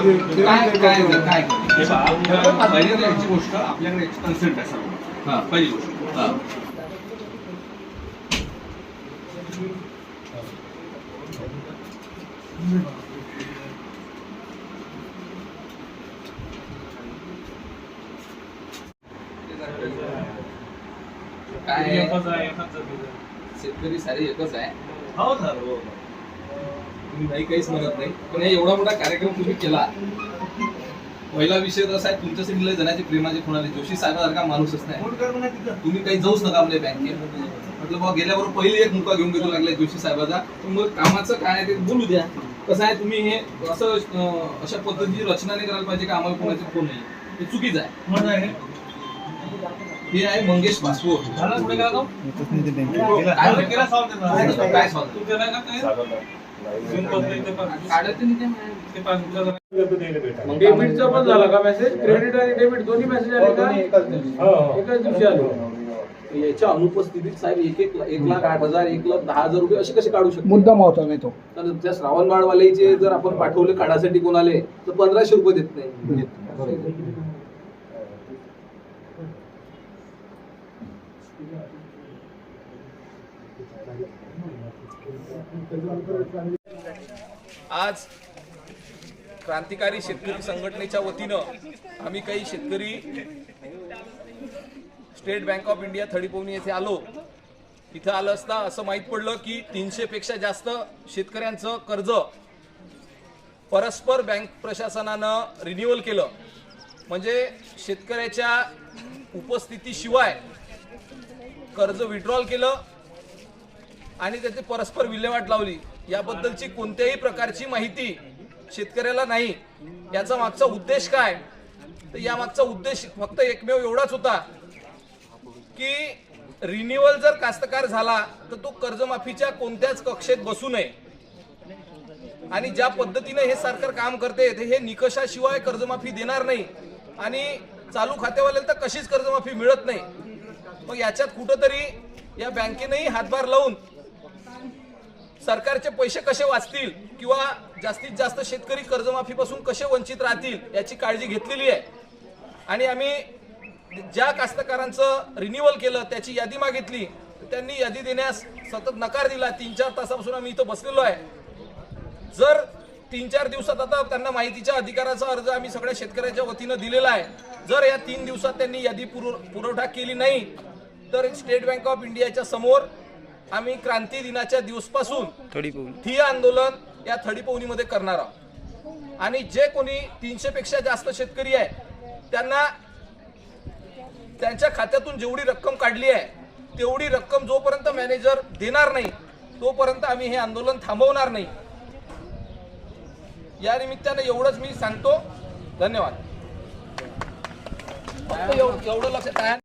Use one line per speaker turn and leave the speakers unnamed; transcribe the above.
काय काय काय
पहा,
पहिली तर याची गोष्ट आपल्याकडे याची कन्सेंट
हा.
पहिली गोष्ट.
काय
एकच आहे, एकच जातीचं.
शेतकरी सारे एकच आहे
हो सर हो
तुम्ही नाही काहीच म्हणत नाही. पण हे एवढा मोठा कार्यक्रम तुम्ही केला. पहिला विषय तर असा आहे तुमच्यासाठी लय जणांची प्रेमाचे आले जोशी साहेबासारखा माणूसच नाही. तुम्ही काही जाऊच नका आपल्या बँकेत. म्हटलं बाबा गेल्याबरोबर पहिले एक मुका घेऊन गेलो लागलाय जोशी साहेबाचा. मग कामाचं काय आहे ते बोलू द्या. कसं आहे तुम्ही हे असं अशा पद्धतीची रचना नाही करायला पाहिजे का? आम्हाला कोणाचे फोन नाही. हे चुकीचं आहे? हे आहे मंगेश पासपोर्ट
झाला?
काय
काय केला सॉल्व त्याचा?
काय सॉल्व
डेबिटचा पण झाला का मेसेज क्रेडिट आणि डेबिट दोन्ही मेसेज आले का? एकाच दिवशी. आले.
याच्या अनुपस्थितीत साहेब एक एक एक लाख आठ हजार एक लाख दहा हजार रुपये असे कसे काढू शकतो?
मुद्दाम होता नाही तो.
तर त्या श्रावणबाळवाल्याचे जर आपण पाठवले काढासाठी कोणाले तर पंधराशे रुपये देत नाही. आज क्रांतिकारी शेतकरी संघटनेच्या वतीनं आम्ही काही शेतकरी State Bank of India Thadipavani येथे आलो. इथं आलं असता असं माहीत पडलं की तीनशे पेक्षा जास्त शेतकऱ्यांचं कर्ज परस्पर बँक प्रशासनानं रिन्युअल केलं. म्हणजे शेतकऱ्याच्या उपस्थितीशिवाय कर्ज विड्रॉल केलं. आणि त्याची परस्पर विल्हेवाट लावली. याबद्दलची कोणत्याही प्रकारची माहिती शेतकऱ्याला नाही. याचा मागचा उद्देश काय? तर या मागचा उद्देश फक्त एकमेव एवढाच होता की रिन्युअल जर कास्तकार झाला तर तो कर्जमाफीच्या कोणत्याच कक्षेत बसू नये. आणि ज्या पद्धतीने हे सरकार काम करते ते हे निकषाशिवाय कर्जमाफी देणार नाही. आणि चालू खातेवाल्याला तर कशीच कर्जमाफी मिळत नाही. मग याच्यात कुठंतरी या बँकेनेही हातभार लावून सरकारचे पैसे कसे वाचतील किंवा जास्तीत जास्त शेतकरी कर्जमाफीपासून कसे वंचित राहतील याची काळजी घेतलेली आहे. आणि आम्ही ज्या कास्तकारांचं रिन्युअल केलं त्याची यादी मागितली त्यांनी यादी देण्यास सतत नकार दिला. तीन चार तासापासून आम्ही इथं बसलेलो आहे. जर तीन चार दिवसात आता त्यांना माहितीच्या अधिकाराचा अर्ज आम्ही सगळ्या शेतकऱ्याच्या वतीनं दिलेला आहे. जर या तीन दिवसात त्यांनी यादी पुरव पुरवठा केली नाही तर स्टेट बँक ऑफ इंडियाच्या समोर आम्ही क्रांती दिनाच्या दिवसपासून ठिय्या आंदोलन या थडीपवनीमध्ये करणार आहोत. आणि जे कोणी तीनशे पेक्षा जास्त शेतकरी आहे त्यांना त्यांच्या खात्यातून जेवढी रक्कम काढली आहे तेवढी रक्कम जोपर्यंत मॅनेजर देणार नाही तोपर्यंत आम्ही हे आंदोलन थांबवणार नाही. या निमित्ताने एवढंच मी सांगतो. धन्यवाद. एवढं लक्षात आहे